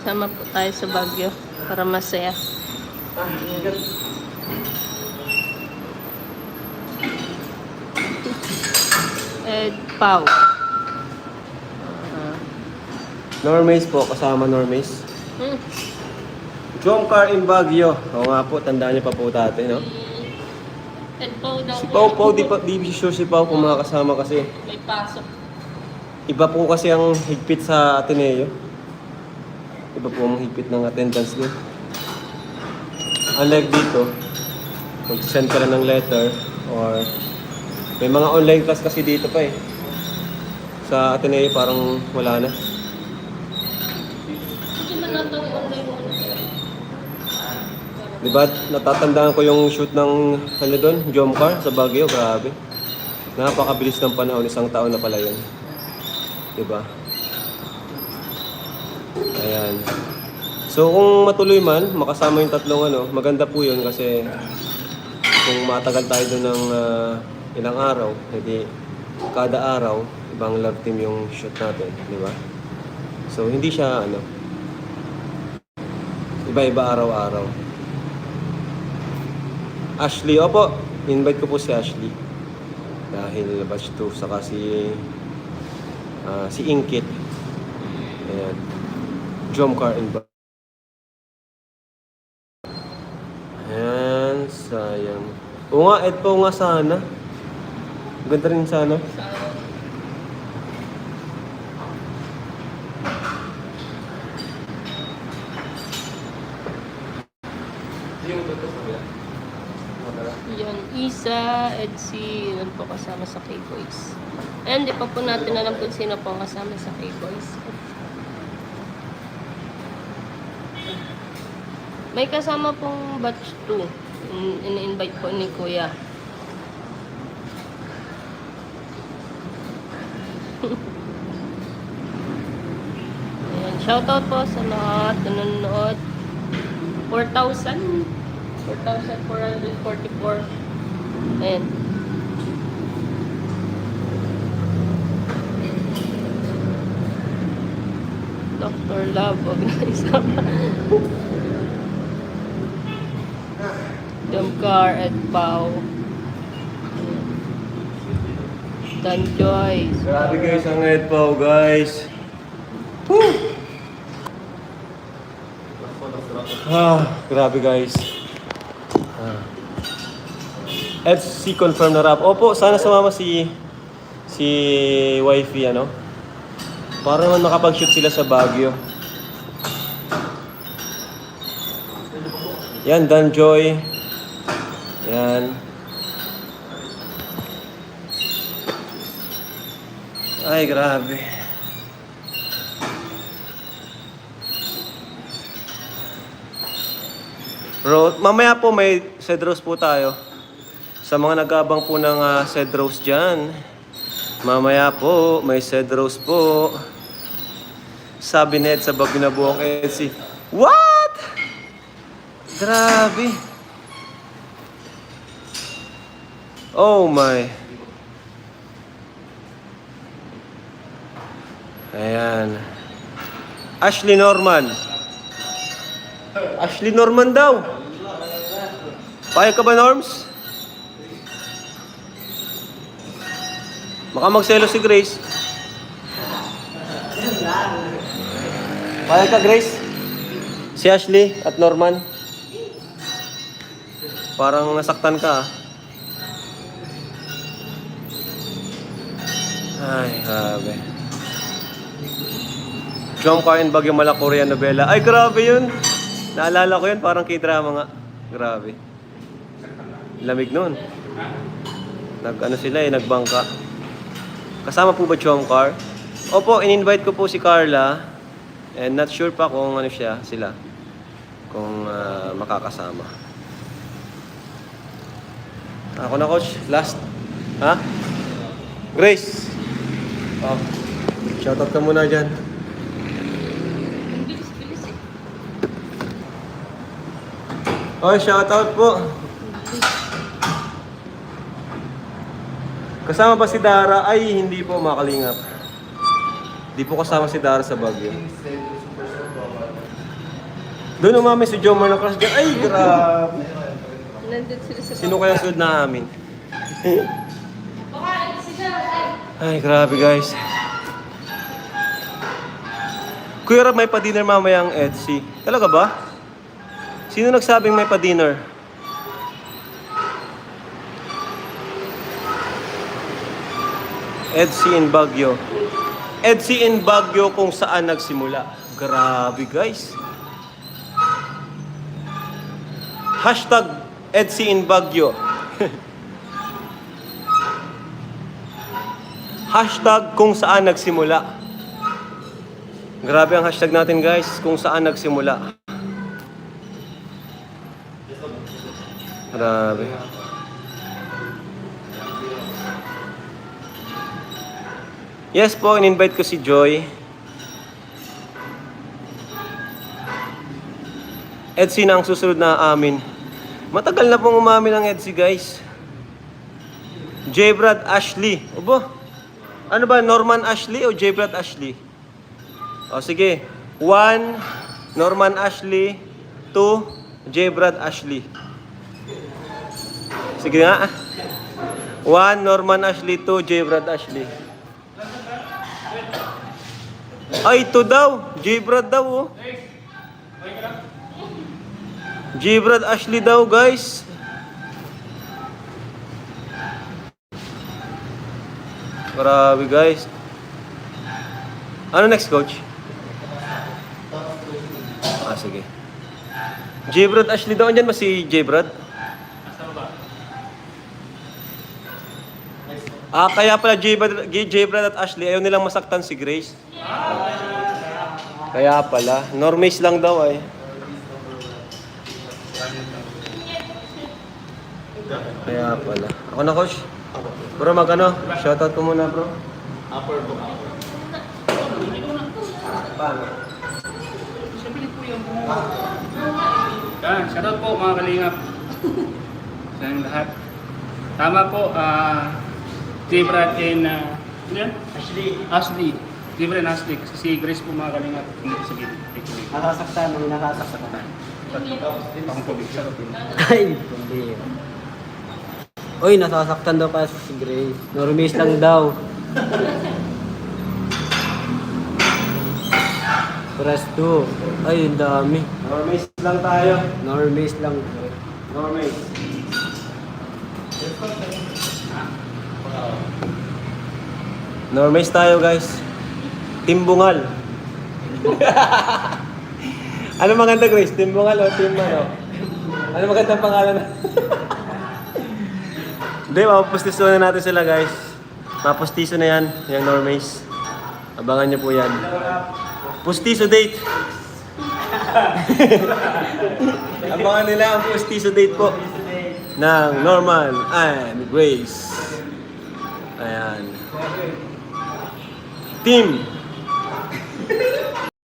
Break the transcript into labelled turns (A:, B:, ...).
A: Sama po tayo sa Baguio para masaya. Ed Pau. Ah.
B: Normace po, kasama Normace.
A: Hmm.
B: Jom Car in Baguio. Oo nga po, tandaan niyo pa po dati, no?
A: Ed Pau daw.
B: Si Pau Pau, di, pa, di sure si Pau kung makakasama kasi.
A: May pasok.
B: Iba po kasi ang higpit sa Ateneo. Iba po ang higpit ng attendance doon. Unlike dito, mag-send ka ng letter or may mga online class kasi dito pa eh. Sa Ateneo parang wala na.
A: Hindi man natin online mo.
B: Di ba? Natatandaan ko yung shoot ng ano doon, Jomcar sa Baguio, grabe. Napakabilis ng panahon, isang taon na pala yun. Di ba? Ayan. So kung matuloy man, makasama yung tatlong ano, maganda po yun kasi kung matagal tayo doon ng ah, ilang araw, hindi kada araw, ibang love team yung shoot natin, di ba? So hindi siya ano, iba-iba araw-araw. Ashley, opo. Invite ko po si Ashley. Dahil batch 2, saka si ah, si Inkit. Ayan. Jomcar and ba- Ayan, sayang. Oo nga, po nga sana. Ganda rin sana.
A: Sa Yun, Isa, Edsy, yun po kasama sa K-Boys. And di pa po natin alam kung sino po kasama sa K-Boys. May kasama pong batch 2. In- In-invite po ni Kuya. Ayan, shoutout po sa lahat na nanonood. 4,000. 4,444. Ayan. Dr. Love, wag na isama. Dumcar at Pau. Dan Joyce.
B: Grabe guys ang Ed po, guys. Woo! Ah, grabe guys. Ah. Si confirm na rap. Opo, sana sumama si si wifey ano. Para naman makapag-shoot sila sa Baguio. Yan, Dan Joy. Yan. Ay, grabe. Bro, mamaya po may Cedros po tayo. Sa mga nagabang po ng uh, Cedros dyan. Mamaya po, may Cedros po. Sabi ni Ed sa bag na buhok Etsy. What? Grabe. Oh my. Ayan. Ashley Norman. Ashley Norman daw. Payag ka ba, Norms? Baka magselo si Grace. Payag ka, Grace? Si Ashley at Norman. Parang nasaktan ka, ah. Ay, grabe. Car and Bagyo Mala Korean novela. Ay, grabe yun. Naalala ko yun, parang k-drama nga. Grabe. Lamig nun. Nag, ano sila eh, nagbangka. Kasama po ba Jom Car? Opo, in-invite ko po si Carla. And not sure pa kung ano siya, sila. Kung ah, makakasama. Ako na, coach. Last. Ha? Grace. Oh. Shoutout ka muna dyan. Oh, shoutout po. Kasama ba si Dara? Ay, hindi po makalingap. Hindi po kasama si Dara sa Baguio. Doon umami si Jomar ng crush dyan. Ay, grabe. Sino kaya sunod na amin? Ay, grabe guys. Kuya Rab, may pa-dinner mamaya ang Etsy. Talaga ba? Sino nagsabing may pa-dinner? Etsy in Baguio. Etsy in Baguio kung saan nagsimula. Grabe guys. Hashtag Etsy in Baguio. Hashtag kung saan nagsimula. Grabe ang hashtag natin guys, kung saan nagsimula. Grabe. Yes po, in-invite ko si Joy. Etsy na ang susunod na amin. Matagal na pong umamin ang Etsy guys. J. Brad Ashley. Obo, ano ba, Norman Ashley o J. Ashley? O sige, 1, Norman Ashley. 2, J. Ashley. Sige nga. 1, Norman Ashley. 2, J. Ashley. Ay, ito daw. J. Brad daw, oh. J. Brad Ashley daw, guys. Grabe, guys. Ano next, coach? Ah, sige. J. Brad Ashley daw. Andyan ba si J. Brad? Ah, kaya pala J. Brad, J. Brad at Ashley, ayaw nilang masaktan si Grace. Kaya pala. Normies lang daw ay. Kaya pala. Ako na, coach. Bro, mag ano? Shoutout ko muna, bro. Paano?
C: Yan, shoutout po mga kalingap. Sa inyong lahat. Tama po, ah. Brad and, ah, ano yan? Ashley. Ashley. Brad and Ashley. Kasi si Grace po mga kalingap. Hindi ko sabihin. Actually.
D: Nakasaktan, nakasaktan.
C: Akong tubig. Shoutout po.
D: Ay, hindi. Uy, nasasaktan daw kasi si Grace. Normies lang daw. Press 2. Ay, ang dami.
B: Normies lang tayo.
D: Normies lang.
B: Normies. Normies tayo, guys. Timbungal. ano maganda, Grace? Timbungal o Tim ano? Ano magandang pangalan na? Hindi, mapustiso na natin sila, guys. Mapustiso na yan, yung Normies. Abangan nyo po yan. Pustiso date. Abangan nila ang pustiso date po ng Norman and Grace. Ayan. Team